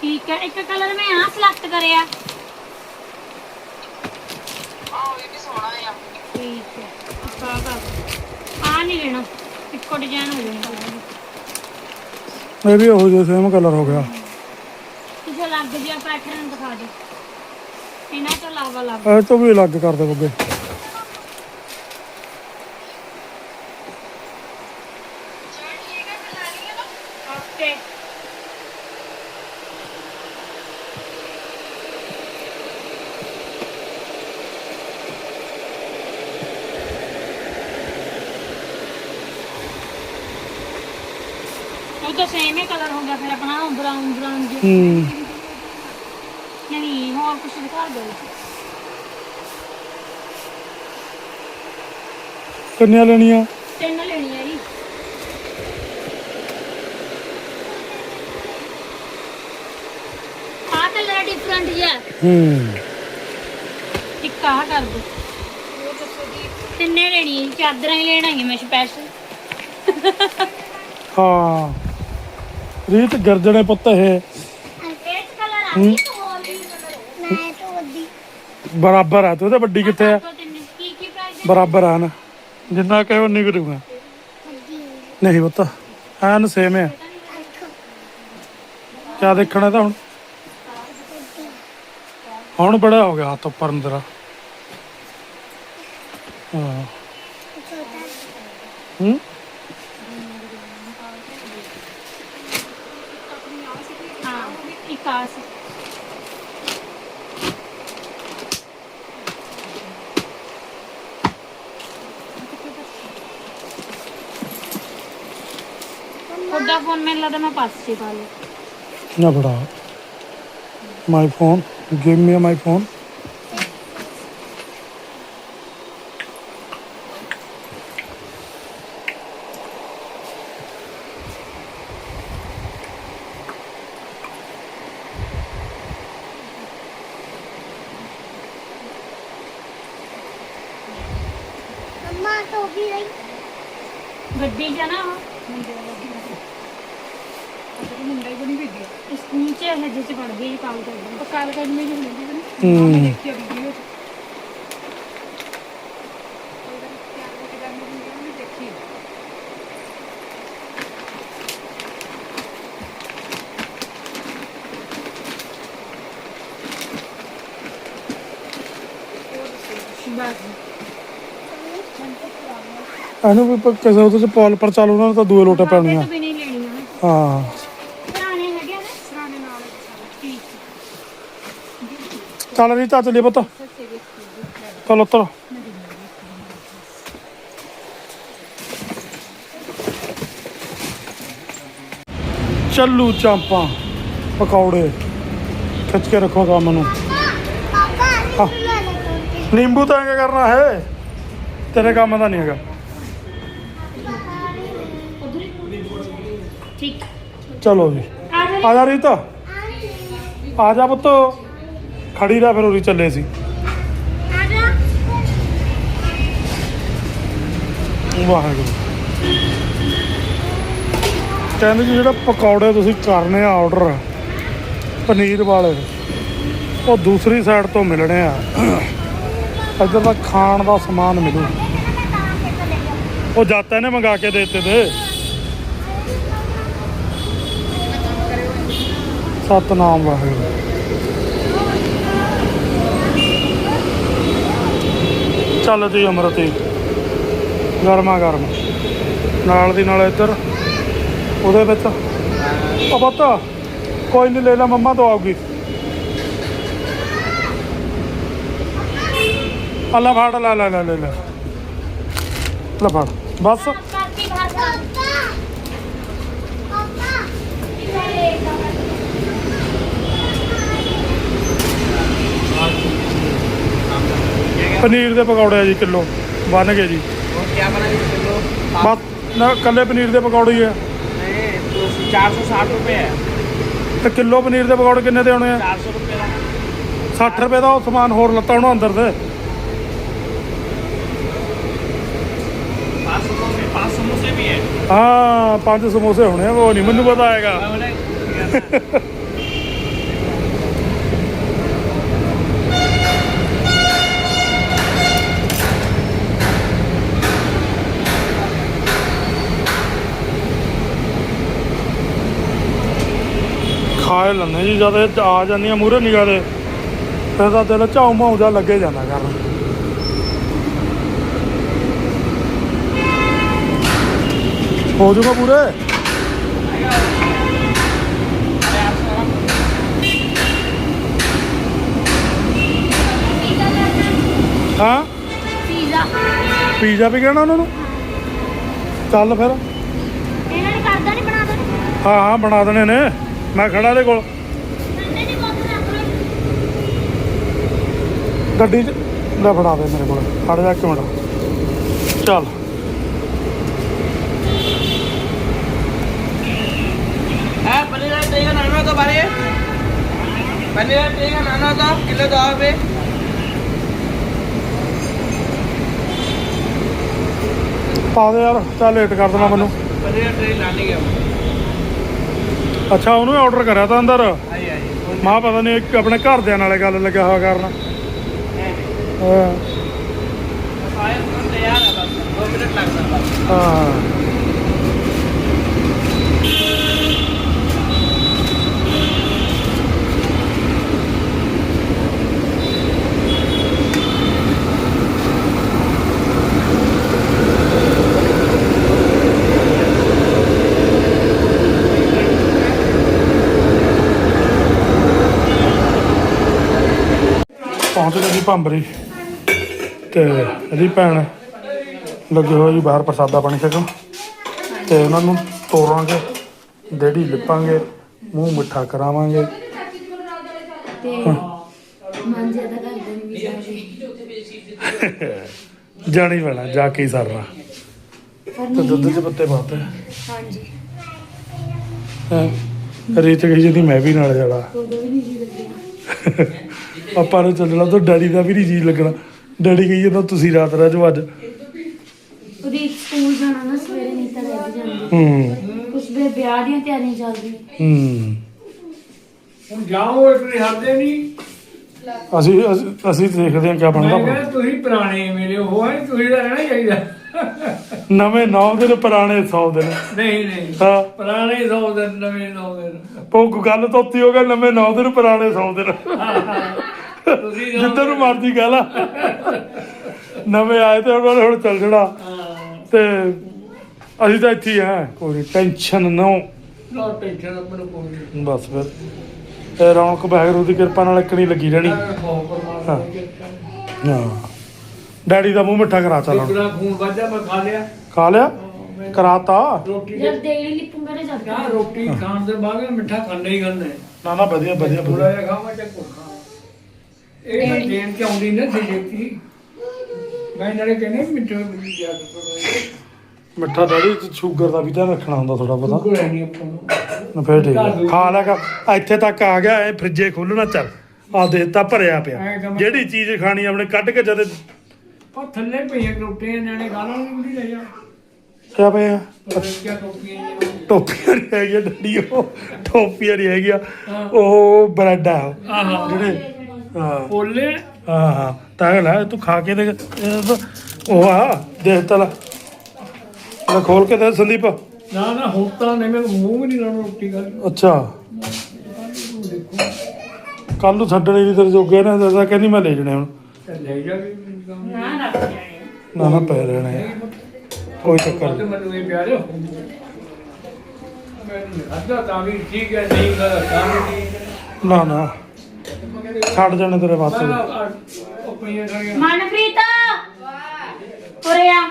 ਠੀਕ ਹੈ ਇੱਕ ਕਲਰ ਮੈਂ ਆ ਸਿਲੈਕਟ ਕਰਿਆ ਠੀਕ ਹੈ ਆ ਕਰ ਆ ਨਹੀਂ ਲੈਣਾ ਇੱਕੋ ਡਿਜ਼ਾਈਨ ਹੋ ਜਾਣਾ। ਇਹ ਵੀ ਉਹੋ ਜਿਹਾ ਸੇਮ ਕਲਰ ਹੋ ਗਿਆ। ਕਿਸੇ ਲੱਗ ਜਿਹਾ ਪੈਟਰਨ ਦਿਖਾ ਦੇ ਇਹਨਾਂ ਤੋਂ ਇਲਾਵਾ ਲੱਗ ਇਹ ਤੋਂ ਵੀ ਅਲੱਗ ਕਰ ਦੇ ਬੱਗੇ ਓਕੇ ਉਹ ਤਾਂ ਸੇਮ ਹੀ ਕਲਰ ਹੋ ਗਿਆ ਫਿਰ ਆਪਣਾ ਬਰਾਊਨ ਬਰਾਊਨ ਜਿਹਾ। ਹੂੰ। ਨਹੀਂ ਹੋਰ ਕੁਝ ਦਿਖਾ ਦਿਓ। ਕਿੰਨੀਆਂ ਲੈਣੀਆਂ? ਤਿੰਨ ਹੈ ਜੀ। ਆਹ ਕਲਰ ਡਿਫਰੈਂਟ ਜਿਹਾ। ਹੈ। ਹੂੰ ਇੱਕ ਆਹ ਕਰ ਦੋ ਤਿੰਨੇ ਲੈਣੀ ਹੈ ਜੀ, ਚਾਦਰਾਂ ਹੀ ਲੈਣਾ ਹੈ ਮੈਂ ਸਪੈਸ਼ਲ ਹਾਂ। ਰੀਤ ਗਰਜਣੇ ਪੁੱਤ ਇਹ। ਇਸ ਕਲਰ ਆ ਗਈ ਤਾਂ ਹੋਰ ਵੀ ਮੈਂ ਤਾਂ ਵੱਡੀ। ਬਰਾਬਰ ਆ ਤੇ ਉਹਦੇ ਵੱਡੀ ਕਿੱਥੇ ਆ? ਤਿੰਨ ਕੀ ਕੀ ਪ੍ਰਾਈਸ ਬਰਾਬਰ ਆ ਨਾ। ਜਿੰਨਾ ਕਹੇ ਉਨੀ ਕਰੂਗਾ ਨਹੀਂ ਪੁੱਤ ਐਨ ਸੇਮ ਹੈ ਕਿਆ ਦੇਖਣਾ ਤਾਂ ਹੁਣ? ਹੁਣ ਬੜਾ ਹੋ ਗਿਆ ਹੱਥ ਉੱਪਰ ਨੂੰ ਤੇਰਾ ਹਾਂ। ਹੂੰ ਹਾਂ ਇੱਕ ਆ ਸੀ ਤੁਹਾਡਾ ਫੋਨ ਪਾਸੇ ਲਿਆ ਨਾ ਬੜਾ my phone give me my phone ਗੱਡੀ ਚ ਆ ਨਾ ਉਹ ਮੁੰਡਾ ਹੀ ਬਣੀ ਭੇਜੀ ਇਸ ਨੀਚੇ ਗਈ ਕਾਲ ਕਰਦੀ। ਕਾਲ ਕਰ ਮੈਂ ਨਹੀਂ ਹੁੰਦੀ ਬਣੀ ਹੂੰ। ਦੇਖੀ ਵੀਡੀਓ ਚ। ਦੇਖੀ ਬਸ ਇਹਨੂੰ ਵੀ ਕਿਸੇ ਉਹਦੇ ਚ ਪੌਲ ਪਰ ਚੱਲ ਉਹਨਾਂ ਨੂੰ ਤਾਂ ਦੂਏ ਲੋਟੇ ਪੈਣੀਆਂ ਹਾਂ ਪੁਰਾਣੇ ਹੈਗੇ ਆ ਨਾ ਸਰਾਣੇ ਨਾਲ ਠੀਕ ਚੱਲ ਰਹੀ ਤਾਂ ਚੱਲੀਏ ਪੁੱਤ। ਚਲ ਉੱਤਰ। ਚੱਲੂ ਚਾਂਪਾਂ ਪਕੌੜੇ। ਖਿੱਚ ਕੇ ਰੱਖੋ ਕੰਮ ਨੂੰ। ਨਿੰਬੂ ਤਾਂ ਕੀ ਕਰਨਾ ਹੈ। ਤੇਰੇ ਕੰਮ ਦਾ ਨਹੀਂ ਹੈਗਾ। ਠੀਕ। ਚਲੋ ਜੀ। ਆ ਜਾ ਆ ਜਾ ਰੀਤਾ। ਆ ਜਾ ਪੁੱਤ। ਖੜੀ ਰਹਿ ਫਿਰ ਉਰੀ ਚੱਲੇ ਸੀ। ਵਾਹਿਗੁਰੂ। ਕਹਿੰਦੇ ਜੀ ਜਿਹੜਾ ਪਕੌੜੇ ਤੁਸੀਂ ਕਰਨੇ ਆ ਆਰਡਰ ਪਨੀਰ ਵਾਲੇ ਉਹ ਦੂਸਰੀ ਸਾਈਡ ਤੋਂ ਮਿਲਣੇ ਆ। ਇੱਧਰ ਦਾ ਖਾਣ ਦਾ ਸਮਾਨ ਮਿਲੂ। ਉਹ ਜਾਤਾ ਨੇ ਮੰਗਾ ਕੇ ਦੇ ਦਿੱਤੇ ਤੇ। ਸਤਨਾਮ ਵਾਹਿਗੁਰੂ। ਚੱਲ ਜੀ ਅਮਰਤੀ ਗਰਮਾ ਗਰਮ। ਨਾਲ ਦੀ ਨਾਲ ਇੱਧਰ, ਉਹਦੇ ਵਿੱਚ। ਉਹ ਪੁੱਤ, ਕੋਈ ਨਹੀਂ ਲੈ ਲੈ, ਮੰਮਾ ਤੋਂ ਆਉਗੀ ਅੱਲਾ ਫੜ, ਲੈ ਲੈ ਲੈ ਲੈ ਲੈ। ਲੈ ਫੜ। ਬਸ ਕਰਤੀ ਬਾਹਰ ਪਾਪਾ ਪਾਪਾ ਪਨੀਰ ਦੇ ਪਕੌੜੇ ਆ ਜੀ ਕਿਲੋ ਬਣ ਗਏ ਜੀ और क्या बना दीजिए किलो ਬਸ ਨਾ ਕੱਲੇ ਪਨੀਰ ਦੇ ਪਕੌੜੇ ਹੀ ਆ नहीं तो चार सौ साठ रुपये है ਤੇ ਕਿਲੋ ਪਨੀਰ ਦੇ ਪਕੌੜੇ ਕਿੰਨੇ ਦੇ ਆਉਣੇ ਆ चार सौ रुपये का 60 ਰੁਪਏ ਦਾ ਉਹ ਸਮਾਨ ਹੋਰ ਲੱਤਾ ਉਹਨੂੰ ਅੰਦਰ ਦੇ पाँच समोसे पाँच समोसे भी है ਹਾਂ ਪੰਜ ਸਮੋਸੇ ਹੋਣੇ ਆ ਉਹ ਨਹੀਂ ਮੈਨੂੰ ਪਤਾ ਹੈਗਾ मैं बोले ਖਾਏ ਲੰਨੇ ਜੀ ਜਦ ਇਹ ਆ ਜਾਂਦੀਆਂ ਮੂਰੇ ਨਿਗਾਹ ਦੇ ਫਿਰ ਤਾਂ ਦਿਲ ਝਾਉ ਮਾਉ ਜਾ ਲੱਗੇ ਜਾਂਦਾ ਕਰਨ ਹੋ ਜੂਗਾ ਪੂਰੇ? ਹਾਂ? ਪੀਜ਼ਾ। ਪੀਜ਼ਾ ਵੀ ਕਹਿਣਾ ਉਹਨਾਂ ਨੂੰ? ਚੱਲ ਫਿਰ। ਇਹਨਾਂ ਨੇ ਕਰਦਾ ਨਹੀਂ ਬਣਾ ਦੇਣਾ। ਹਾਂ ਹਾਂ ਬਣਾ ਦੇਣੇ ਨੇ। ਮੈਂ ਖੜਾ ਦੇ ਕੋਲ। ਗੱਡੀ ਚ ਲੈ ਫੜਾ ਦੇ ਮੇਰੇ ਕੋਲ। ਫੜ ਜਾ ਕਿਉਂ ਚੱਲ। ਹੈ ਪਨੀਰ ਦਾ ਤੇਗਾ ਨਾਨਾ ਦਾ ਤੇਗਾ ਦਾ ਆਵੇ ਪਾ ਦੇ ਯਾਰ ਚੱਲ ਲੇਟ ਕਰ ਦੇਣਾ ਮੈਨੂੰ। ਪਨੀਰ ਦਾ ਟ੍ਰੇ ਲਾਣੇ ਗਿਆ। ਅੱਛਾ ਉਹਨੂੰ ਆਰਡਰ ਕਰਿਆ ਤਾਂ ਅੰਦਰ? ਹਾਂਜੀ ਪਤਾ ਨਹੀਂ ਇੱਕ ਆਪਣੇ ਘਰਦਿਆਂ ਨਾਲੇ ਗੱਲ ਲੱਗਿਆ ਹੋਇਆ ਕਰਨ। ਹਾਂ। ਆਇਆ ਹਾਂ। ਪਹੁੰਚ ਗਏ ਜੀ ਭੰਬਰੀ ਤੇ ਇਹਦੀ ਭੈਣ ਲੱਗੇ ਹੋਏ ਜੀ ਬਾਹਰ ਪ੍ਰਸਾਦਾ ਪਾਣੀ ਛਕਣ। ਤੇ ਉਹਨਾਂ ਨੂੰ ਤੋਰਾਂਗੇ ਡੇੜੀ ਲਿਪਾਂਗੇ ਮੂੰਹ ਮਿੱਠਾ ਕਰਾਵਾਂਗੇ। ਤੇ ਮਾਂਜੇ ਦਾ ਕਰਦੇ ਨੇ ਵੀ ਸਾਰੇ ਜਾਣੀ ਪੈਣਾ ਜਾ ਕੇ ਹੀ ਸਰਨਾ। ਤੇ ਦੁੱਧ ਚ ਪੱਤੇ ਪਾਤੇ। ਹਾਂਜੀ। ਹੈਂ। ਰੀਤ ਕਹੀ ਜਿਹਦੀ ਮੈਂ ਵੀ ਨਾਲ ਜਾਣਾ। ਉਦੋਂ ਵੀ ਨਹੀਂ ਜੀ ਲੱਗਿਆ ਆਪਾਂ ਨੂੰ ਚੱਲਣਾ ਤਾਂ ਡੈਡੀ ਦਾ ਵੀ ਨਹੀਂ ਜੀ ਲੱਗਣਾ। ਡੈਡੀ ਕਹੀ ਜਾਂਦਾ ਤੁਸੀਂ ਰਾਤ ਰਹਿ ਜਾਓ ਅੱਜ। ਉਹਦੀ ਸਕੂਲ ਜਾਣਾ ਨਾ ਸਵੇਰੇ ਨਹੀਂ ਤਾਂ ਰਹਿ ਵੀ ਜਾਂਦੀ। ਹੂੰ। ਕੁਛ ਦੇ ਵਿਆਹ ਦੀਆਂ ਤਿਆਰੀਆਂ ਚੱਲਦੀਆਂ। ਹੂੰ। ਹੁਣ ਜਾਓ ਇਤਨੀ ਹੱਦੇ ਨਹੀਂ ਅਸੀਂ ਅਸੀਂ- ਅਸੀਂ ਦੇਖਦੇ ਹਾਂ ਕਿਆ ਮੈਂ ਬਣਦਾ ਕਹਿੰਦਾ ਤੁਸੀਂ ਪੁਰਾਣੇ ਮੇਰੇ ਹੋ ਹੈ ਤੁਸੀਂ ਤਾਂ ਰਹਿਣਾ ਚਾਹੀਦਾ। ਨਵੇਂ 9 ਦਿਨ ਪੁਰਾਣੇ 100 ਦਿਨ। ਨਹੀਂ ਨਹੀਂ। ਹਾਂ। ਪੁਰਾਣੇ ਸੌ ਦਿਨ ਨਵੇਂ ਸੌ ਦਿਨ। ਉਹ ਗੱਲ ਤੋਤੀ ਹੋ ਗਿਆ ਨਵੇਂ 9 ਦਿਨ ਪੁਰਾਣੇ 100 ਦਿਨ। ਤੁਸੀਂ ਜਾਓ- ਜਿੱਧਰ ਨੂੰ ਮਰਜ਼ੀ ਕਹਿ ਲਾ। ਨਵੇਂ ਆਏ ਤੇ ਉਹਨਾਂ ਨੇ ਹੁਣ ਚੱਲ ਜਣਾ। ਤੇ ਅਸੀਂ ਤਾਂ ਇੱਥੇ ਹੀ ਆ। ਕੋਈ ਟੈਨਸ਼ਨ ਨਾ। ਨਾ ਟੈਨਸ਼ਨ ਮੈਨੂੰ ਕੋਈ ਨਹੀਂ। ਬਸ ਫਿਰ। ਇਹ ਰੌਣਕ ਵਾਹਿਗੁਰੂ ਦੀ ਕਿਰਪਾ ਨਾਲ ਇੱਕਣੀ ਲੱਗੀ ਰਹਿਣੀ। ਬਹੁਤ ਪਰਮਾਤਮਾ ਦੀ ਕਿਰਪਾ ਹਾਂ। ਡੈਡੀ ਦਾ ਮੂੰਹ ਮਿੱਠਾ ਕਰਾ ਚੱਲ ਹੁਣ। ਇਤਨਾ ਖੂਨ ਵੱਜਾ ਮੈਂ ਖਾ ਲਿਆ। ਖਾ ਲਿਆ? ਕਰਾਤਾ? ਰੋਟੀ ਜਦ ਦੇਣੀ ਲਿਪੂਗਾ ਨਾ ਜਦ ਰੋਟੀ ਖਾਣ ਦੇ ਬਾਅਦ ਮਿੱਠਾ ਖਾਂਦੇ ਹੀ ਖਾਂਦੇ। ਨਾ ਨਾ ਵਧੀਆ ਵਧੀਆ ਥੋੜਾ ਵਧੀਆ। ਜਿਹਾ ਖਾਵਾਂ ਚੱਕ ਖਾਵਾਂ। ਇਹ ਦੇਣ ਆਉਂਦੀ ਨਾ ਸੀ ਮੈਂ ਨਾਲੇ ਕਹਿੰਦੇ ਮਿੱਠਾ ਥੋੜਾ ਮਿੱਠਾ ਡੈਡੀ ਸ਼ੂਗਰ ਦਾ ਵੀ ਧਿਆਨ ਰੱਖਣਾ ਹੁੰਦਾ ਥੋੜਾ ਬਹੁਤਾ। ਕੋਈ ਨਹੀਂ ਆਪਾਂ ਨੂੰ। ਨਾ ਫਿਰ ਠੀਕ ਆ। ਖਾ ਲਿਆ ਕਰ ਇੱਥੇ ਤੱਕ ਆ ਗਿਆ ਇਹ ਫ੍ਰਿਜੇ ਖੋਲਣਾ ਚੱਲ। ਆ ਦੇਤਾ ਭਰਿਆ ਪਿਆ। ਜਿਹੜੀ ਚੀਜ਼ ਖਾਣੀ ਆਪਣੇ ਕੱਢ ਕੇ ਜਦ ਉਹ ਥੱਲੇ ਪਈਆਂ ਰੋਟੀਆਂ ਨਾਲੇ ਖਾ ਲਾਂਗੇ ਕੁੜੀ ਲੈ ਜਾ। ਕਿਆ ਪਿਆ ਕਿਆ ਟੋਪੀਆਂ ਜਿਹੀਆਂ। ਟੋਪੀਆਂ ਨਹੀਂ ਹੈਗੀਆਂ ਡੱਡੀ ਉਹ ਟੋਪੀਆਂ ਨਹੀਂ ਹੈਗੀਆਂ ਉਹ ਬ੍ਰੈਡ ਆ। ਉਹ। ਆਹਾ। ਜਿਹੜੇ ਹਾਂ। ਪੋਲੇ। ਹਾਂ ਹਾਂ। ਤਾਂ ਲੈ ਤੂੰ ਖਾ ਕੇ ਦੇਖ ਇਹ ਤਾਂ- ਉਹ ਆ ਦੇਖ ਤਲਾ। ਲੈ ਖੋਲ ਕੇ ਦੇ ਸੰਦੀਪ। ਨਾ ਨਾ ਹੁਣ ਤਾਂ ਨਹੀਂ ਮੈਂ ਮੂੰਹ ਵੀ ਨਹੀਂ ਲਾਉਣਾ ਰੋਟੀ ਖਾ। ਅੱਛਾ। ਕੱਲ ਨੂੰ ਛੱਡਣੇ ਨਹੀਂ ਤੇਰੇ ਜੋਗੇ ਨੇ ਦੱਸਿਆ ਕਹਿੰਦੀ ਮੈਂ ਲੈ ਜਣੇ ਹੁਣ। ਲੈ ਜਾ ਕੰਮ ਨਾ ਰੱਖ ਜਾਣੇ। ਨਾ ਨਾ ਪੈ ਰਹਿਣੇ ਆ। ਕੋਈ ਚੱਕਰ ਤੇ ਨਹੀਂ। ਮੈਨੂੰ ਇਹ ਪਿਆਰ ਮੈਂ ਅੱਧਾ ਤਾਂ ਵੀ ਠੀਕ ਹੈ ਨਹੀਂ ਕਰਦਾ ਤਾਂ ਵੀ ਠੀਕ ਹੈ। ਨਾ ਨਾ। ਛੱਡ ਜਾਣੇ ਤੇਰੇ ਵਾਸਤੇ। ਮਨਪ੍ਰੀਤ! ਉਰੇ ਆ।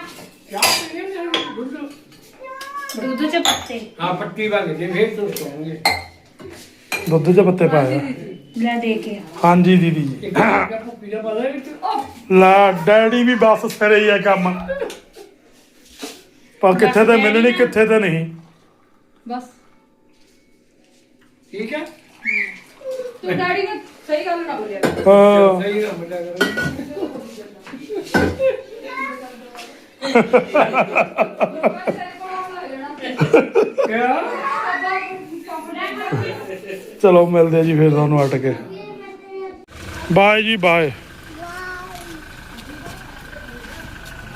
ਦੁੱਧ ਦੁੱਧ ਚ ਪੱਤੇ। ਹਾਂ ਪੱਟੀ ਵਾਂਗੇ ਜੇ ਫੇਰ ਤੋਂ ਸੌਂਗੇ। ਦੁੱਧ 'ਚ ਪੱਤੇ ਪਾਏ ਆ। ਲੈ ਦੇ ਕੇ। ਹਾਂਜੀ ਦੀਦੀ ਜੀ। ਇੱਕ ਜਿਹਾ ਭੁੱਕੀ ਦਾ ਪਤਾ ਵਿੱਚ। ਲਾ ਡੈਡੀ ਵੀ ਬਸ ਸਿਰੇ ਹੀ ਆ ਕੰਮ। ਪਰ ਕਿੱਥੇ ਤੇ ਮਿਲਣੀ ਕਿੱਥੇ ਤੇ ਨਹੀਂ। ਬਸ। ਠੀਕ ਹੈ? ਤੂੰ ਡੈਡੀ ਨੇ ਸਹੀ ਗੱਲ ਨਾ ਬੋਲਿਆ ਹਾਂ। ਸਹੀ ਨਾ ਬਟਾ ਕਰੋ। ਕਿਆ? ਚਲੋ ਮਿਲਦੇ ਆ ਜੀ ਫਿਰ ਤੁਹਾਨੂੰ ਅਟ ਕੇ। ਬਾਏ ਜੀ ਬਾਏ।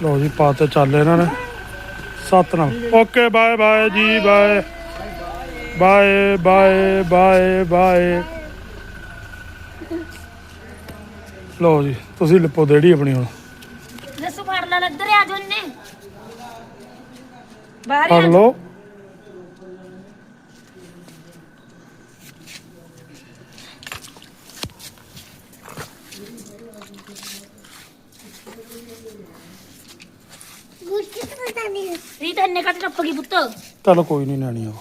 ਲੋ ਜੀ ਪਾਤੇ ਚੱਲ ਇਹਨਾਂ ਨੇ। ਸਤਨਾਮ। ਓਕੇ ਬਾਏ ਬਾਏ ਜੀ bye. Bye bye bye bye. ਲੋ ਜੀ ਤੁਸੀਂ ਲਿਪੋ ਦੇੜੀ ਆਪਣੀ ਹੁਣ। ਦੱਸੋ ਫੜ ਲੈ ਇੱਧਰ ਆ ਜੋ ਨੇ ਬਾਹਰ ਫੜ ਲਓ। ਗੁੱਟੀ ਤਾਂ ਪਤਾ ਨਹੀਂ। ਰੀਤ ਇੰਨੇ ਕੱਟ ਟੱਪ ਗਈ ਪੁੱਤ? ਚਲੋ ਕੋਈ ਨਹੀਂ ਨਿਆਣੀ ਆ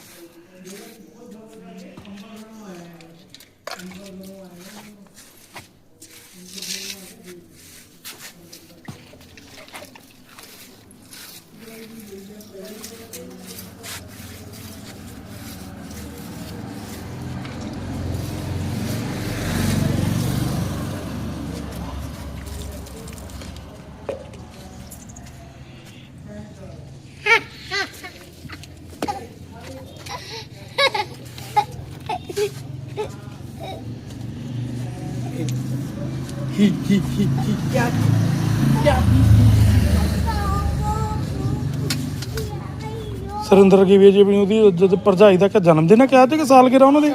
ਸਰਿੰਦਰ ਕੀ ਵੀ ਜੀ ਉਹਦੀ ਜਦ ਭਰਜਾਈ ਦਾ ਕਿ ਜਨਮ ਦਿਨ ਹੈ ਕਿਹਾ ਤੇ ਕਿ ਸਾਲਗਿਰਾ ਉਹਨਾਂ ਦੇ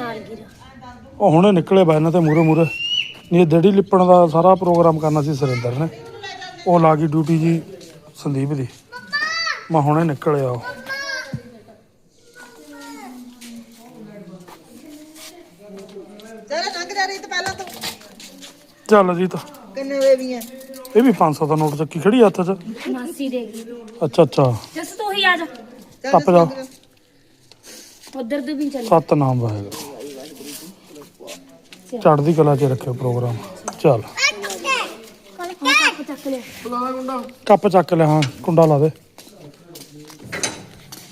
ਉਹ ਹੁਣੇ ਨਿਕਲੇ ਬਾ ਇਹਨਾਂ ਤੇ ਮੂਰੇ ਮੂਰੇ ਨਹੀਂ, ਇਹ ਦੜੀ ਲਿਪਣ ਦਾ ਸਾਰਾ ਪ੍ਰੋਗਰਾਮ ਕਰਨਾ ਸੀ ਸਰਿੰਦਰ ਨੇ। ਉਹ ਲਾ ਗਈ ਡਿਊਟੀ ਜੀ ਸੰਦੀਪ ਦੀ। ਮੈਂ ਹੁਣੇ ਨਿਕਲਿਆ ਉਹ ਚਲ ਲੰਘ ਜਾ ਰਹੀ ਤੇ ਪਹਿਲਾਂ ਤੋਂ ਚੱਲ ਜੀ ਤਾਂ ਕਿੰਨੇ ਵੇ ਇਹ ਵੀ 500 ਦਾ ਨੋਟ ਚੱਕੀ ਖੜੀ ਹੱਥ 'ਚ। ਮਾਸੀ ਦੇ ਗਈ। ਅੱਛਾ ਅੱਛਾ। ਜਸ ਤੂੰ ਹੀ ਆ ਜਾ। ਟੱਪ ਜਾ। ਉਧਰ। ਦੇ ਵੀ ਚੱਲ। ਸਤਨਾਮ ਵਾਹਿਗੁਰੂ ਚੜ੍ਹਦੀ ਕਲਾ 'ਚ ਰੱਖਿਓ ਪ੍ਰੋਗਰਾਮ। ਚੱਲ। ਕੱਪ ਚੱਕ ਲਿਆ। ਕੱਪ ਚੱਕ ਲੈ ਹਾਂ। ਕੁੰਡਾ ਲਾ ਦੇ।